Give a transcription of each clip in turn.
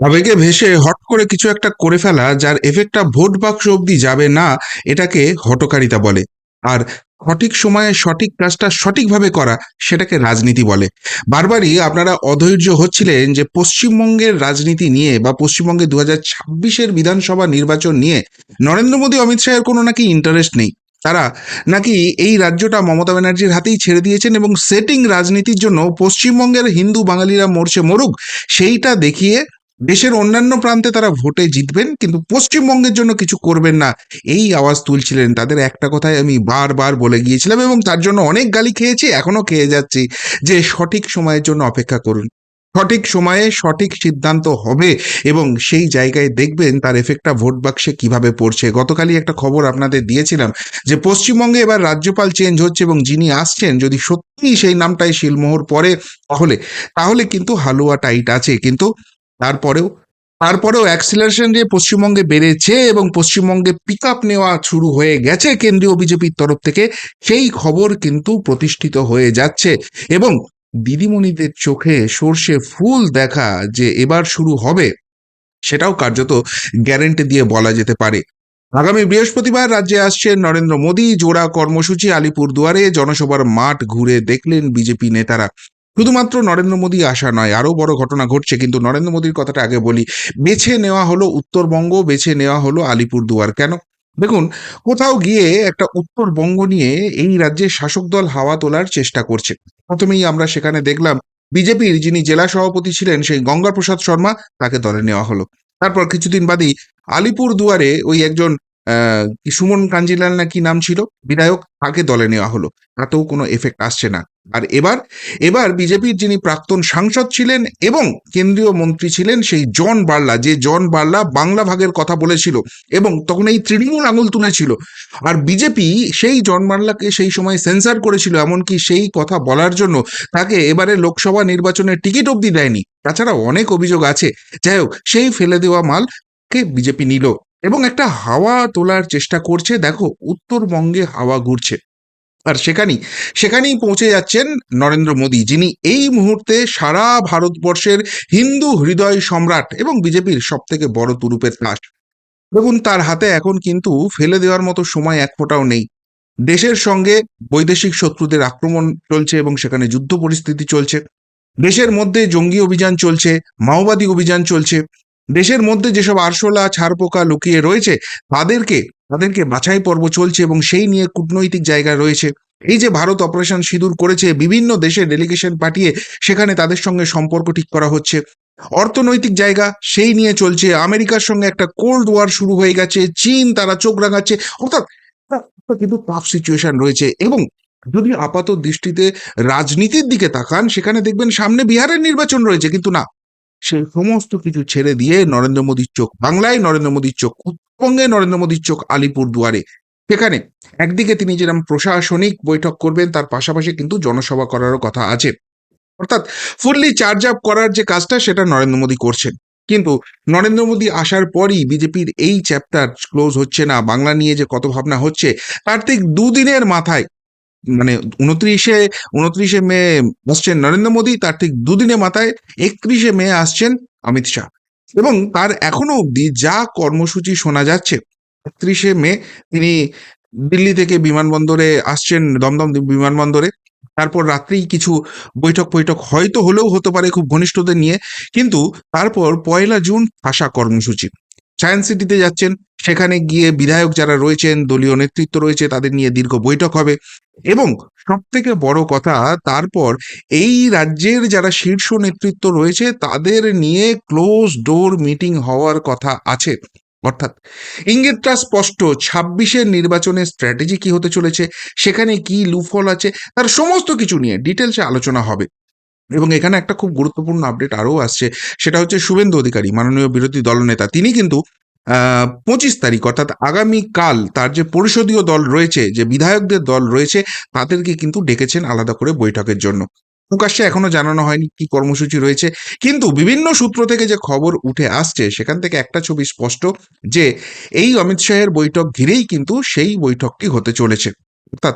আবেগে ভেসে হট করে কিছু একটা করে ফেলা, যার এফেক্টটা ভোট বাক্স অবধি যাবে না, এটাকে হটকারিতা বলে। আর সঠিক সময়ে সঠিক কাজটা সঠিকভাবে করা, সেটাকে রাজনীতি বলে। বারবারই আপনারা অধৈর্য হচ্ছিলেন যে পশ্চিমবঙ্গের রাজনীতি নিয়ে বা পশ্চিমবঙ্গে দু হাজার ছাব্বিশের বিধানসভা নির্বাচন নিয়ে নরেন্দ্র মোদী, অমিত শাহের কোনো নাকি ইন্টারেস্ট নেই। তারা নাকি এই রাজ্যটা মমতা ব্যানার্জির হাতেই ছেড়ে দিয়েছেন এবং সেটিং রাজনীতির জন্য পশ্চিমবঙ্গের হিন্দু বাঙালিরা মরছে মরুক, সেইটা দেখিয়ে দেশের অন্যান্য প্রান্তে তারা ভোটে জিতবেন, কিন্তু পশ্চিমবঙ্গের জন্য কিছু করবেন না। এই আওয়াজ তুলছিলেন তাদের একটা কথাই আমি বারবার বলে গিয়েছিলাম এবং তার জন্য অনেক গালি খেয়েছি এখনও খেয়ে যাচ্ছি। যে সঠিক সময়ের জন্য অপেক্ষা করুন। সঠিক সময়ে সঠিক সিদ্ধান্ত হবে এবং সেই জায়গায় দেখবেন তার এফেক্টটা ভোট বাক্সে কীভাবে পড়ছে। গতকালই একটা খবর আপনাদের দিয়েছিলাম যে পশ্চিমবঙ্গে এবার রাজ্যপাল চেঞ্জ হচ্ছে এবং যিনি আসছেন, যদি সত্যিই সেই নামটাই শিলমোহর পড়ে, তাহলে তাহলে কিন্তু হালুয়া টাইট আছে। কিন্তু তারপরেও তারপরেও অ্যাক্সিলারেশন দিয়ে পশ্চিমবঙ্গে বেড়েছে এবং পশ্চিমবঙ্গে পিক আপ নেওয়া শুরু হয়ে গেছে। কেন্দ্রীয় বিজেপির তরফ থেকে সেই খবর কিন্তু প্রতিষ্ঠিত হয়ে যাচ্ছে এবং দিদিমণিদের চোখে সর্ষে ফুল দেখা যে এবার শুরু হবে সেটাও কার্যত গ্যারেন্টি দিয়ে বলা যেতে পারে। আগামী বৃহস্পতিবার রাজ্যে আসছেন নরেন্দ্র মোদী। জোড়া কর্মসূচি আলিপুর দুয়ারে জনসভার মাঠ ঘুরে দেখলেন বিজেপি নেতারা। শুধুমাত্র নরেন্দ্র মোদী আসা নয়, আরও বড় ঘটনা ঘটছে। কিন্তু নরেন্দ্র মোদীর কথাটা আগে বলি। বেছে নেওয়া হলো উত্তরবঙ্গ, বেছে নেওয়া হলো আলিপুর দুয়ার কেন? দেখুন, কোথাও গিয়ে একটা উত্তরবঙ্গ নিয়ে এই রাজ্যের শাসক দল হাওয়া তোলার চেষ্টা করছে। প্রথমেই আমরা সেখানে দেখলাম, বিজেপির যিনি জেলা সভাপতি ছিলেন সেই গঙ্গা প্রসাদ শর্মা তাকে দলে নেওয়া হলো। তারপর কিছুদিন বাদেই আলিপুর দুয়ারে ওই একজন সুমন কাঞ্জিলাল না কি নাম ছিল? বিধায়ক তাকে দলে নেওয়া হলো। তাতেও কোনো এফেক্ট আসছে না। আর এবার এবার বিজেপির যিনি প্রাক্তন সাংসদ ছিলেন এবং কেন্দ্রীয় মন্ত্রী ছিলেন সেই জন বার্লা, যে জন বার্লা বাংলা ভাগের কথা বলেছিল এবং তখন এই তৃণমূল আঙুল তুলেছিল আর বিজেপি সেই জন বার্লাকে সেই সময় সেন্সার করেছিল, এমনকি সেই কথা বলার জন্য তাকে এবারে লোকসভা নির্বাচনের টিকিট অবধি দেয়নি। তাছাড়া অনেক অভিযোগ আছে। যাই হোক, সেই ফেলে দেওয়া মালকে বিজেপি নিল। এবং একটা হাওয়া তোলার চেষ্টা করছে। দেখো, উত্তরবঙ্গে হাওয়া ঘুরছে। আর সেখানেই সেখানেই পৌঁছে যাচ্ছেন নরেন্দ্র মোদী, যিনি এই মুহূর্তে সারা ভারতবর্ষের হিন্দু হৃদয় সম্রাট এবং বিজেপির সব থেকে বড় তুরুপের তাস দেখুন, তার হাতে এখন কিন্তু ফেলে দেওয়ার মতো সময় এক ফোঁটাও নেই। দেশের সঙ্গে বৈদেশিক শত্রুদের আক্রমণ চলছে এবং সেখানে যুদ্ধ পরিস্থিতি চলছে। দেশের মধ্যে জঙ্গি অভিযান চলছে, মাওবাদী অভিযান চলছে। দেশের মধ্যে যেসব আরশোলা ছারপোকা লুকিয়ে রয়েছে, তাদেরকে তাদেরকে বাছাই পর্ব চলছে এবং সেই নিয়ে কূটনৈতিক জায়গা রয়েছে। এই যে ভারত অপারেশন সিঁদুর করেছে, বিভিন্ন দেশে ডেলিগেশন পাঠিয়ে সেখানে তাদের সঙ্গে সম্পর্ক ঠিক করা হচ্ছে। অর্থনৈতিক জায়গা সেই নিয়ে চলছে। আমেরিকার সঙ্গে একটা কোল্ড ওয়ার শুরু হয়ে গেছে, চীন তারা চোখ রাঙাচ্ছে, অর্থাৎ কিন্তু টাফ সিচুয়েশন রয়েছে এবং যদি আপাত দৃষ্টিতে রাজনীতির দিকে তাকান, সেখানে দেখবেন সামনে বিহারের নির্বাচন রয়েছে, কিন্তু না। সেই সমস্ত কিছু ছেড়ে দিয়ে নরেন্দ্র মোদীর চোখ বাংলায়, নরেন্দ্র মোদীর চোখ উত্তরবঙ্গে, নরেন্দ্র মোদীর চোখ আলিপুর দুয়ারে সেখানে একদিকে তিনি যেরকম প্রশাসনিক বৈঠক করবেন, তার পাশাপাশি কিন্তু জনসভা করারও কথা আছে। অর্থাৎ ফুললি চার্জ আপ করার যে কাজটা, সেটা নরেন্দ্র মোদী করছেন। কিন্তু নরেন্দ্র মোদী আসার পরই বিজেপির এই চ্যাপ্টার ক্লোজ হচ্ছে না। বাংলা নিয়ে যে কত ভাবনা হচ্ছে, তার ঠিক দুদিনের মাথায় মানে উনত্রিশে উনত্রিশে মে আসছেন নরেন্দ্র মোদী, তার ঠিক দুদিনে মাথায় একত্রিশে মে আসছেন অমিত শাহ। এবং তার এখনও অবধি যা কর্মসূচি শোনা যাচ্ছে, একত্রিশে মে তিনি দিল্লি থেকে বিমানবন্দরে আসছেন, দমদম বিমানবন্দরে। তারপর রাত্রেই কিছু বৈঠক বৈঠক হয়তো হলেও হতে পারে খুব ঘনিষ্ঠদের নিয়ে, কিন্তু তারপর পয়লা জুন আসা কর্মসূচি। সায়েন্স সিটিতে যাচ্ছেন। সেখানে গিয়ে বিধায়ক যারা রয়েছেন, দলীয় নেতৃত্ব রয়েছে, তাদের নিয়ে দীর্ঘ বৈঠক হবে। এবং সব থেকে বড় কথা, তারপর এই রাজ্যের যারা শীর্ষ নেতৃত্ব রয়েছে, তাদের নিয়ে ক্লোজ ডোর মিটিং হওয়ার কথা আছে। অর্থাৎ ইঙ্গিতটা স্পষ্ট, ছাব্বিশের নির্বাচনের স্ট্র্যাটেজি কি হতে চলেছে, সেখানে কি লুফল আছে, তার সমস্ত কিছু নিয়ে ডিটেলসে আলোচনা হবে। এবং এখানে একটা খুব গুরুত্বপূর্ণ আপডেট আরও আসছে, সেটা হচ্ছে শুভেন্দু অধিকারী, মাননীয় বিরোধী দলনেতা। তিনি কিন্তু পঁচিশ তারিখ, অর্থাৎ আগামীকাল তার যে পরিষদীয় দল রয়েছে, যে বিধায়কদের দল রয়েছে, তাদেরকে কিন্তু ডেকেছেন আলাদা করে বৈঠকের জন্য। প্রকাশ্যে এখনও জানানো হয়নি কি কর্মসূচি রয়েছে। কিন্তু বিভিন্ন সূত্র থেকে যে খবর উঠে আসছে, সেখান থেকে একটা ছবি স্পষ্ট যে, এই অমিত শাহের বৈঠক ঘিরেই কিন্তু সেই বৈঠকটি হতে চলেছে। অর্থাৎ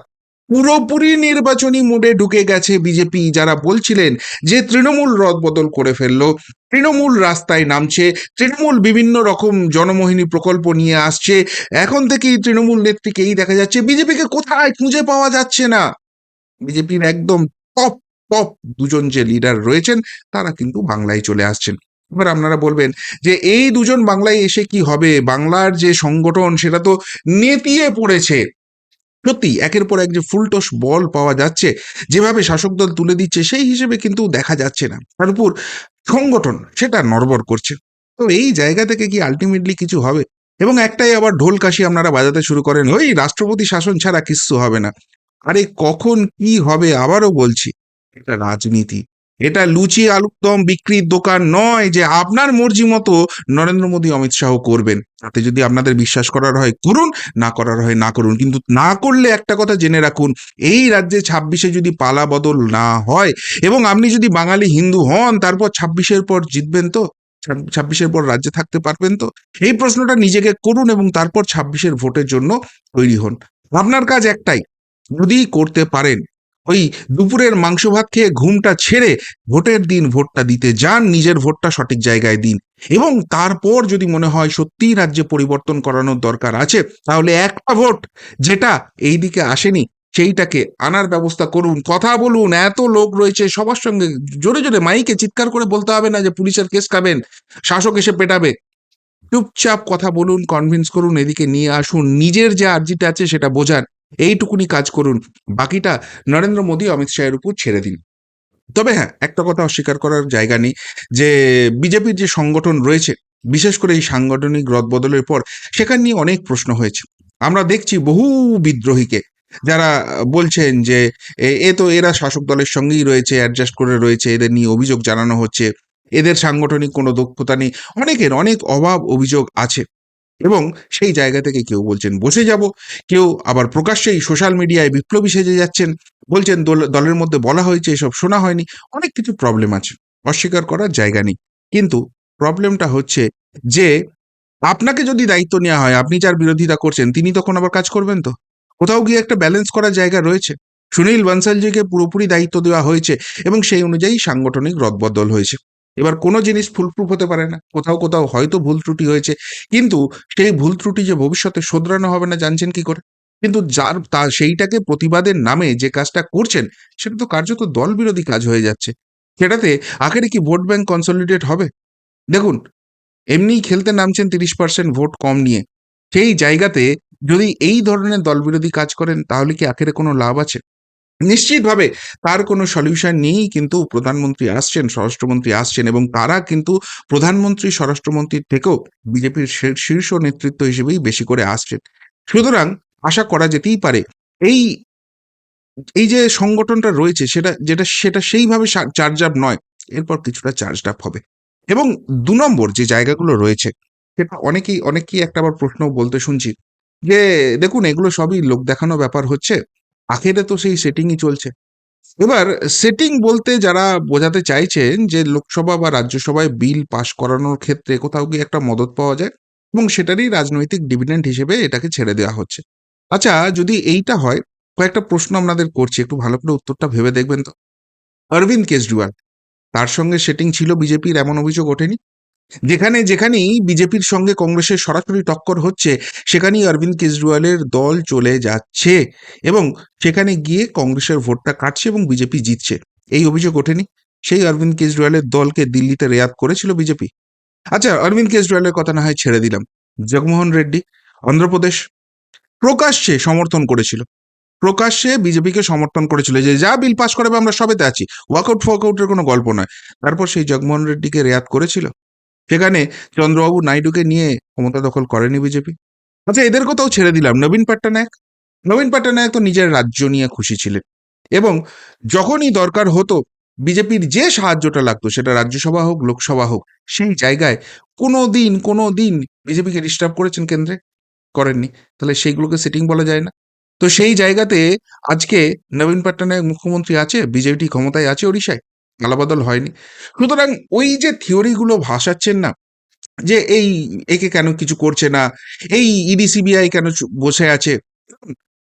পুরোপুরি নির্বাচনী মোডে ঢুকে গেছে বিজেপি। যারা বলছিলেন যে তৃণমূল রদবদল করে ফেলল, তৃণমূল রাস্তায় নামছে, তৃণমূল বিভিন্ন রকম জনমোহিনী প্রকল্প নিয়ে আসছে, এখন থেকেই তৃণমূল নেত্রীকেই দেখা যাচ্ছে বিজেপিকে কোথায় খুঁজে পাওয়া যাচ্ছে না। বিজেপির একদম টপ টপ দুজন যে লিডার রয়েছেন, তারা কিন্তু বাংলায় চলে আসছেন। এবার আপনারা বলবেন যে এই দুজন বাংলায় এসে কি হবে? বাংলার যে সংগঠন, সেটা তো নেতিয়ে পড়েছে। সত্যি একের পর এক যে ফুলটস বল পাওয়া যাচ্ছে, যেভাবে শাসক দল তুলে দিচ্ছে, সেই হিসেবে কিন্তু দেখা যাচ্ছে না। তারপর সংগঠন সেটা নড়বড় করছে। তো এই জায়গা থেকে কি আলটিমেটলি কিছু হবে? এবং একটাই আবার ঢোল কাশি আপনারা বাজাতে শুরু করেন, ওই রাষ্ট্রপতি শাসন ছাড়া কিচ্ছু হবে না। আরে কখন কি হবে আবারও বলছি, এটা রাজনীতি। এটা লুচি আলুরদম বিক্রির দোকান নয় যে আপনার মর্জি মতো নরেন্দ্র মোদী, অমিত শাহ করবেন। তাতে যদি আপনাদের বিশ্বাস করার হয়, করুন। না করার হয়, না করুন। কিন্তু না করলে একটা কথা জেনে রাখুন, এই রাজ্যে ছাব্বিশে যদি পালা বদল না হয়, এবং আপনি যদি বাঙালি হিন্দু হন, তারপর ছাব্বিশের পর জিতবেন তো? ছাব্বিশের পর রাজ্যে থাকতে পারবেন তো? এই প্রশ্নটা নিজেকে করুন এবং তারপর ছাব্বিশের ভোটের জন্য তৈরি হন। আপনার কাজ একটাই, যদি করতে পারেন ওই দুপুরের মাংস ভাত খেয়ে ঘুমটা ছেড়ে ভোটের দিন ভোটটা দিতে যান, নিজের ভোটটা সঠিক জায়গায় দিন। এবং তারপর যদি মনে হয় সত্যিই রাজ্যে পরিবর্তন করানোর দরকার আছে, তাহলে একটা ভোট যেটা এই দিকে আসেনি, সেইটাকে আনার ব্যবস্থা করুন। কথা বলুন, এত লোক রয়েছে, সবার সঙ্গে জোরে জোরে মাইকে চিৎকার করে বলতে হবে না যে পুলিশের কেস খাবেন, শাসক এসে পেটাবে। চুপচাপ কথা বলুন কনভিন্স করুন, এদিকে নিয়ে আসুন, নিজের যে আর্জিটা আছে সেটা বোঝান। এইটুকুনি কাজ করুন। বাকিটা নরেন্দ্র মোদী, অমিত শাহের উপর ছেড়ে দিন। তবে হ্যাঁ একটা কথা অস্বীকার করার জায়গা নেই যে বিজেপির যে সংগঠন রয়েছে, বিশেষ করে এই সাংগঠনিক রদবদলের পর, সেখান নিয়ে অনেক প্রশ্ন হয়েছে। আমরা দেখছি বহু বিদ্রোহীকে যারা বলছেন যে এ- এ তো এরা শাসক দলের সঙ্গেই রয়েছে অ্যাডজাস্ট করে রয়েছে, এদের নিয়ে অভিযোগ জানানো হচ্ছে, এদের সাংগঠনিক কোনো দক্ষতা নেই। অনেকের অনেক অভাব অভিযোগ আছে। এবং সেই জায়গা থেকে কেউ বলছেন, বসে যাব। কেউ আবার প্রকাশ্যেই সোশ্যাল মিডিয়ায় বিপ্লবী সেজে যাচ্ছেন, বলছেন, দল- দলের মধ্যে বলা হয়েছে, এসব শোনা হয়নি। অনেক কিছু প্রবলেম আছে, অস্বীকার করার জায়গা নেই। কিন্তু প্রবলেমটা হচ্ছে যে, আপনাকে যদি দায়িত্ব নেওয়া হয়, আপনি যার বিরোধিতা করছেন, তিনি তখন আবার কাজ করবেন তো? কোথাও গিয়ে একটা ব্যালেন্স করার জায়গা রয়েছে। সুনীল বানসালজিকে পুরোপুরি দায়িত্ব দেওয়া হয়েছে এবং সেই অনুযায়ী সাংগঠনিক রদবদল হয়েছে। এবার কোনো জিনিস ফুলপ্রুফ হতে পারে না। কোথাও কোথাও হয়তো ভুল ত্রুটি হয়েছে। কিন্তু সেই ভুল ত্রুটি যে ভবিষ্যতে শোধরানো হবে না, জানছেন কি করে? কিন্তু যার তা সেইটাকে প্রতিবাদের নামে যে কাজটা করছেন, সেটা তো কার্যত দল বিরোধী কাজ হয়ে যাচ্ছে। সেটাতে আখেরে কি ভোট ব্যাংক কনসলিডেট হবে? দেখুন, এমনিই খেলতে নামছেন তিরিশ পার্সেন্ট ভোট কম নিয়ে। সেই জায়গাতে যদি এই ধরনের দলবিরোধী কাজ করেন, তাহলে কি আখেরে কোনো লাভ আছে? নিশ্চিতভাবে তার কোনো সলিউশন নেই, কিন্তু প্রধানমন্ত্রী আসছেন, স্বরাষ্ট্রমন্ত্রী আসছেন এবং তারা কিন্তু প্রধানমন্ত্রী, স্বরাষ্ট্রমন্ত্রীর থেকেও বিজেপির শীর্ষ নেতৃত্ব হিসেবেই বেশি করে আসছেন। সুতরাং আশা করা যেতেই পারে এই এই যে সংগঠনটা রয়েছে সেটা, যেটা, সেটা সেইভাবে চার্জ আপ নয়, এরপর কিছুটা চার্জ আপ হবে। এবং দু নম্বর যে জায়গাগুলো রয়েছে, সেটা অনেকেই অনেকেই একটা আবার প্রশ্ন বলতে শুনছি যে, দেখুন এগুলো সবই লোক দেখানো ব্যাপার হচ্ছে আখেরে তো সেই সেটিংই চলছে। এবার সেটিং বলতে যারা বোঝাতে চাইছেন যে লোকসভা বা রাজ্যসভায় বিল পাশ করানোর ক্ষেত্রে কোথাও গিয়ে একটা মদত পাওয়া যায় এবং সেটারই রাজনৈতিক ডিভিডেন্ট হিসেবে এটাকে ছেড়ে দেওয়া হচ্ছে। আচ্ছা যদি এইটা হয়, কয়েকটা প্রশ্ন আপনাদের করছি, একটু ভালো করে উত্তরটা ভেবে দেখবেন তো। অরবিন্দ কেজরিওয়াল, তার সঙ্গে সেটিং ছিল বিজেপির, এমন অভিযোগ ওঠেনি? যেখানে, যেখানেই বিজেপির সঙ্গে কংগ্রেসের সরাসরি টক্কর হচ্ছে, সেখানেই অরবিন্দ কেজরিওয়ালের দল চলে যাচ্ছে এবং সেখানে গিয়ে কংগ্রেসের ভোটটা কাটছে এবং বিজেপি জিতছে। এই অভিযোগ ওঠেনি। সেই অরবিন্দ কেজরিওয়ালের দলকে দিল্লিতে রেয়াত করেছিল বিজেপি। আচ্ছা অরবিন্দ কেজরিওয়ালের কথা না হয় ছেড়ে দিলাম। জগমোহন রেড্ডি, অন্ধ্রপ্রদেশ, প্রকাশ্যে সমর্থন করেছিল। প্রকাশ্যে বিজেপিকে সমর্থন করেছিল যে যা বিল পাস করাবে আমরা সবেতে আছি। ওয়াকআউট, ফোয়াকআউটের কোনো গল্প নয়। তারপর সেই জগমোহন রেড্ডিকে রেয়াত করেছিল। সেখানে চন্দ্রবাবু নাইডুকে নিয়ে ক্ষমতা দখল করেনি বিজেপি। আচ্ছা এদের কথাও ছেড়ে দিলাম। নবীন পাট্টনায়ক নবীন পাট্টনায়ক তো নিজের রাজ্য নিয়ে খুশি ছিলেন। এবং যখনই দরকার হতো, বিজেপির যে সাহায্যটা লাগতো, সেটা রাজ্যসভা হোক, লোকসভা হোক, সেই জায়গায় কোনো দিন কোনো দিন বিজেপিকে ডিস্টার্ব করেছেন কেন্দ্রে? করেননি। তাহলে সেইগুলোকে সেটিং বলা যায় না। তো সেই জায়গাতে আজকে নবীন পাট্টনায়ক মুখ্যমন্ত্রী আছে, বিজেপি ক্ষমতায় আছে ওড়িশায়। আলাবদল হয়নি। সুতরাং ওই যে থিওরিগুলো ভাসাচ্ছেন না, যে এই একে কেন কিছু করছে না, এই ইডি সিবিআই কেন বসে আছে,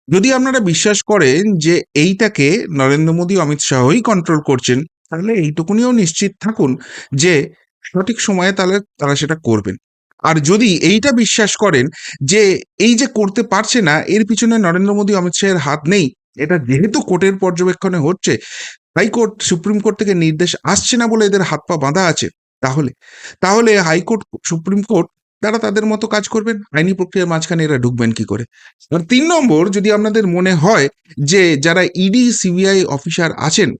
যদি আপনারা বিশ্বাস করেন যে এইটাকে নরেন্দ্র মোদী অমিত শাহই কন্ট্রোল করছেন, তাহলে এইটুকুনিও নিশ্চিত থাকুন যে সঠিক সময়ে তাহলে তারা সেটা করবেন। আর যদি এইটা বিশ্বাস করেন যে এই যে করতে পারছে না, এর পিছনে নরেন্দ্র মোদী অমিত শাহের হাত নেই এটা যেহেতু কোর্টের পর্যবেক্ষণে হচ্ছে, হাইকোর্ট, সুপ্রিম কোর্ট থেকে নির্দেশ আসছে না বলে এদের হাত পা বাঁধা আছে, তাহলে তাহলে হাইকোর্ট, সুপ্রিম কোর্ট, তারা তাদের মতো কাজ করবেন? আইনি প্রক্রিয়ার মাঝখানে এরা ঢুকবেন কি করে? আর তিন নম্বর, যদি আপনাদের মনে হয় যে যারা ইডি, সিবিআই অফিসার আছেন,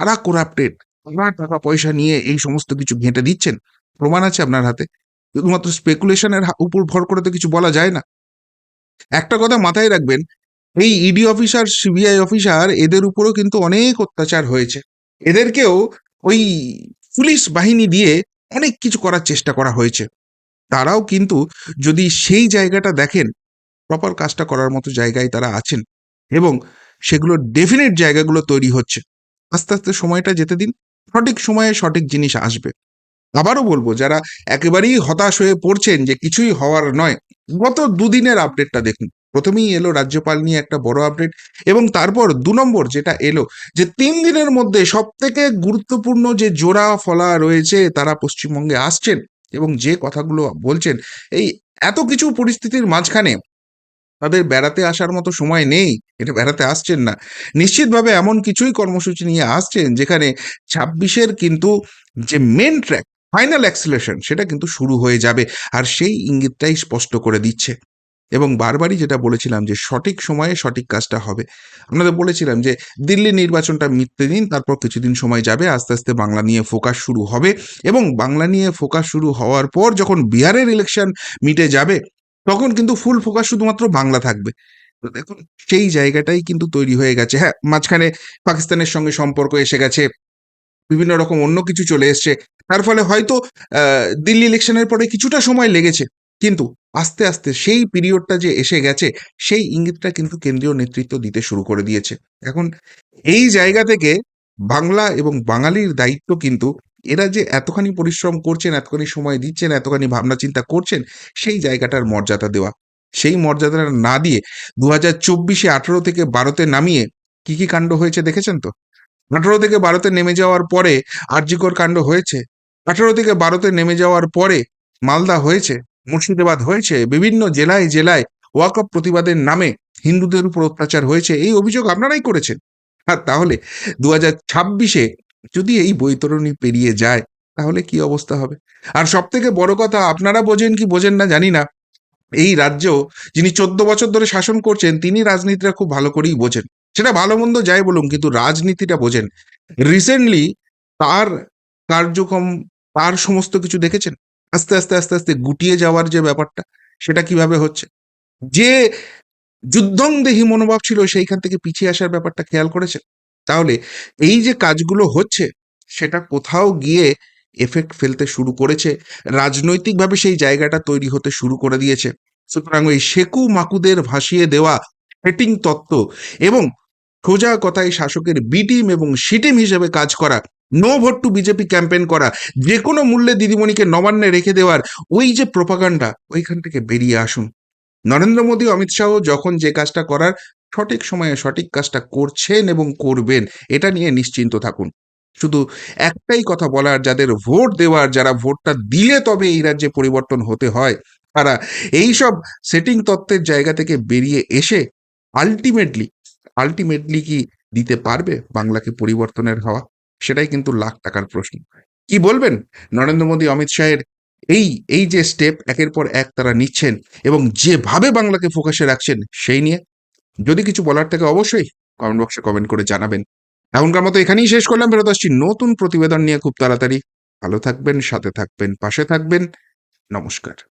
তারা করাপ্টেড তারা টাকা পয়সা নিয়ে এই সমস্ত কিছু ঘেঁটে দিচ্ছেন, প্রমাণ আছে আপনার হাতে? শুধুমাত্র স্পেকুলেশনের উপর ভর করে তো কিছু বলা যায় না। একটা কথা মাথায় রাখবেন এই ইডি অফিসার সিবিআই অফিসার এদের উপরও কিন্তু অনেক অত্যাচার হয়েছে। এদেরকেও ওই পুলিশ বাহিনী দিয়ে অনেক কিছু করার চেষ্টা করা হয়েছে। তারাও কিন্তু যদি সেই জায়গাটা দেখেন প্রপার কাজটা করার মতো জায়গায় তারা আছেন এবং সেগুলো ডেফিনেট জায়গাগুলো তৈরি হচ্ছে। আস্তে আস্তে সময়টা যেতে দিন, সঠিক সময়ে সঠিক জিনিস আসবে। আবারও বলব, যারা একেবারেই হতাশ হয়ে পড়ছেন যে কিছুই হওয়ার নয়, গত দুদিনের আপডেটটা দেখুন। প্রথমেই এলো রাজ্যপাল নিয়ে একটা বড় আপডেট এবং তারপর দু নম্বর যেটা এলো যে তিন দিনের মধ্যে সব থেকে গুরুত্বপূর্ণ যে জোড়া ফলা রয়েছে তারা পশ্চিমবঙ্গে আসছেন এবং যে কথাগুলো বলছেন, এই এত কিছু পরিস্থিতির মাঝখানে তাদের বেড়াতে আসার মতো সময় নেই, এটা বেড়াতে আসছেন না। নিশ্চিতভাবে এমন কিছুই কর্মসূচি নিয়ে আসছেন যেখানে ছাব্বিশের কিন্তু যে মেন ট্র্যাক ফাইনাল অ্যাক্সিলেশন সেটা কিন্তু শুরু হয়ে যাবে। আর সেই ইঙ্গিতটাই স্পষ্ট করে দিচ্ছে। এবং বারবারই যেটা বলেছিলাম যে সঠিক সময়ে সঠিক কাজটা হবে। আপনাদের বলেছিলাম যে দিল্লি নির্বাচনটা মিটতে দিন, তারপর কিছুদিন সময় যাবে, আস্তে আস্তে বাংলা নিয়ে ফোকাস শুরু হবে এবং বাংলা নিয়ে ফোকাস শুরু হওয়ার পর যখন বিহারের ইলেকশন মিটে যাবে, তখন কিন্তু ফুল ফোকাস শুধুমাত্র বাংলা থাকবে। দেখুন, সেই জায়গাটাই কিন্তু তৈরি হয়ে গেছে। হ্যাঁ মাঝখানে পাকিস্তানের সঙ্গে সম্পর্ক এসে গেছে, বিভিন্ন রকম অন্য কিছু চলে এসছে। তার ফলে হয়তো দিল্লি ইলেকশনের পরে কিছুটা সময় লেগেছে। কিন্তু আস্তে আস্তে সেই পিরিয়ডটা যে এসে গেছে, সেই ইঙ্গিতটা কিন্তু কেন্দ্রীয় নেতৃত্ব দিতে শুরু করে দিয়েছে। এখন এই জায়গা থেকে বাংলা এবং বাঙালির দায়িত্ব কিন্তু এরা যে এতখানি পরিশ্রম করছেন, এতখানি সময় দিচ্ছেন, এতখানি ভাবনা চিন্তা করছেন, সেই জায়গাটার মর্যাদা দেওয়া। সেই মর্যাদাটা না দিয়ে দু হাজার চব্বিশে আঠেরো থেকে বারোতে নামিয়ে কি কি কাণ্ড হয়েছে দেখেছেন তো? আঠেরো থেকে বারোতে নেমে যাওয়ার পরে আরজিকর কাণ্ড হয়েছে। আঠেরো থেকে বারোতে নেমে যাওয়ার পরে মালদা হয়েছে। মুর্শিদাবাদ হয়েছে, বিভিন্ন জেলায় জেলায় ওয়াকফ প্রতিবাদের নামে হিন্দুদের উপর অত্যাচার হয়েছে, এই অভিযোগ আপনারাই করেছেন। আর তাহলে দু হাজার ছাব্বিশে যদি এই বৈতরণী পেরিয়ে যায়, তাহলে কি অবস্থা হবে? আর সব থেকে বড় কথা, আপনারা বোঝেন কি বোঝেন না জানি না, এই রাজ্য যিনি চোদ্দ বছর ধরে শাসন করছেন, তিনি রাজনীতিটা খুব ভালো করেই বোঝেন। সেটা ভালো মন্দ যাই বলুন, কিন্তু রাজনীতিটা বোঝেন। রিসেন্টলি তার কার্যক্রম, তার সমস্ত কিছু দেখেছেন? আস্তে আস্তে আস্তে আস্তে গুটিয়ে যাওয়ার যে ব্যাপারটা, সেটা কীভাবে হচ্ছে? যে যুদ্ধং দেহি মনোভাব ছিল, সেইখান থেকে পিছিয়ে আসার ব্যাপারটা খেয়াল করেছে তাহলে এই যে কাজগুলো হচ্ছে, সেটা কোথাও গিয়ে এফেক্ট ফেলতে শুরু করেছে, রাজনৈতিকভাবে সেই জায়গাটা তৈরি হতে শুরু করে দিয়েছে। সুতরাং ওই শেকু মাকুদের ভাসিয়ে দেওয়া হেটিং তত্ত্ব এবং সোজা কথায় শাসকের বি টিম এবং সি টিম হিসেবে কাজ করা no vote to BJP campaign করা যে কোনো মূল্যে দিদিমণিকে নবান্নে রেখে দেওয়ার ওই যে প্রপাগান্ডা ওইখান থেকে বেরিয়ে আসুন। নরেন্দ্র মোদী, অমিত শাহ যখন যে কাজটা করার সঠিক সময়ে সঠিক কাজটা করছেন এবং করবেন, এটা নিয়ে নিশ্চিন্ত থাকুন। শুধু একটাই কথা বলার, যাদের ভোট দেওয়ার, যারা ভোটটা দিলে তবে এই রাজ্যে পরিবর্তন হতে হয়, তারা এইসব সেটিং তত্ত্বের জায়গা থেকে বেরিয়ে এসে আলটিমেটলি আলটিমেটলি কি দিতে পারবে? বাংলাকে পরিবর্তনের হাওয়া। সেটাই কিন্তু লাখ টাকার প্রশ্ন। কি বলবেন? নরেন্দ্র মোদী, অমিত শাহের এই এই যে স্টেপ একের পর এক তারা নিচ্ছেন এবং যেভাবে বাংলাকে ফোকাসে রাখছেন সেই নিয়ে, যদি কিছু বলার থাকে অবশ্যই কমেন্ট বক্সে কমেন্ট করে জানাবেন। এখনকার মতো এখানেই শেষ করলাম, ফেরত আসছি নতুন প্রতিবেদন নিয়ে খুব তাড়াতাড়ি। ভালো থাকবেন, সাথে থাকবেন, পাশে থাকবেন। নমস্কার।